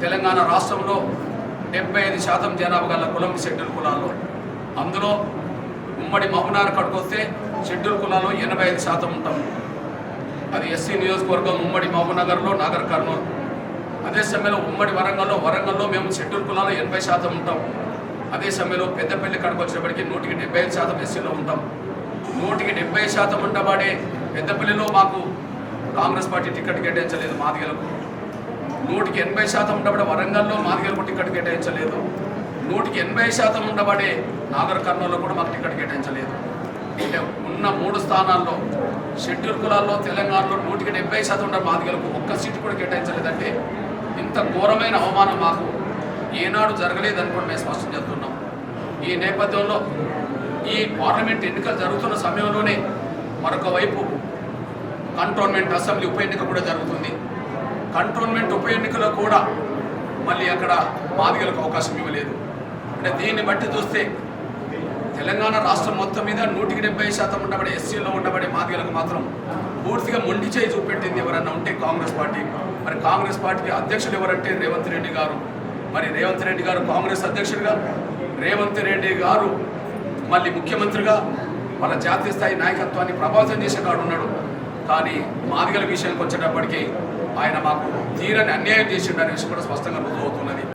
తెలంగాణ రాష్ట్రంలో డెబ్బై ఐదు శాతం జనాభా గల కులం షెడ్యూల్ కులాల్లో. అందులో ఉమ్మడి మహబూబ్నగర్ కడుకొస్తే షెడ్యూల్ కులాల్లో ఎనభై ఐదు శాతం ఉంటాం. అది ఎస్సీ నియోజకవర్గం ఉమ్మడి మహబూబ్నగర్లో నాగర్ కర్నూలు. అదే సమయంలో ఉమ్మడి వరంగల్లో వరంగల్లో మేము షెడ్యూల్ కులాల్లో ఎనభై శాతం ఉంటాం. అదే సమయంలో పెద్దపల్లి కాడికి వచ్చినప్పటికీ నూటికి డెబ్బై ఐదు శాతం ఎస్సీలో ఉంటాం. నూటికి డెబ్బై శాతం ఉండబడే పెద్దపల్లిలో మాకు కాంగ్రెస్ పార్టీ టికెట్ కేటాయించలేదు మాదిగలకు. నూటికి ఎనభై శాతం ఉండబడే వరంగల్లో మాదిగలకు టికెట్ కేటాయించలేదు. నూటికి ఎనభై శాతం ఉండబడే నాగర్ కర్నూలులో కూడా మాకు టికెట్ కేటాయించలేదు. అంటే ఉన్న మూడు స్థానాల్లో షెడ్యూల్ కులాల్లో తెలంగాణలో నూటికి డెబ్బై శాతం ఉండే మాదిగలకు ఒక్క సీటు కూడా కేటాయించలేదంటే ఇంత ఘోరమైన అవమానం మాకు ఏనాడు జరగలేదని కూడా మేము స్పష్టం చేస్తున్నాం ఈ నేపథ్యంలో ఈ పార్లమెంట్ ఎన్నికలు జరుగుతున్న సమయంలోనే మరొక వైపు కంటోన్మెంట్ అసెంబ్లీ ఉప ఎన్నిక కూడా జరుగుతుంది. కంటోన్మెంట్ ఉప ఎన్నికలో కూడా మళ్ళీ అక్కడ మాదిగలకు అవకాశం ఇవ్వలేదు. అంటే దీన్ని బట్టి చూస్తే తెలంగాణ రాష్ట్రం మొత్తం మీద నూటికి డెబ్బై శాతం ఉండబడే ఎస్సీలో ఉండబడే మాదిగలకు మాత్రం పూర్తిగా మొండి చేయి చూపెట్టింది ఎవరన్నా ఉంటే కాంగ్రెస్ పార్టీ. మరి కాంగ్రెస్ పార్టీకి అధ్యక్షులు ఎవరంటే రేవంత్ రెడ్డి గారు. మరి రేవంత్ రెడ్డి గారు కాంగ్రెస్ అధ్యక్షుడిగా రేవంత్ రెడ్డి గారు మళ్ళీ ముఖ్యమంత్రిగా వాళ్ళ జాతీయ స్థాయి నాయకత్వాన్ని ప్రభావితం చేసే కాడున్నాడు కానీ మాదిగల విషయానికి వచ్చేటప్పటికీ ఆయన మాకు తీరని అన్యాయం చేసిండు విషయం కూడా స్పష్టంగా రుజువు అవుతున్నది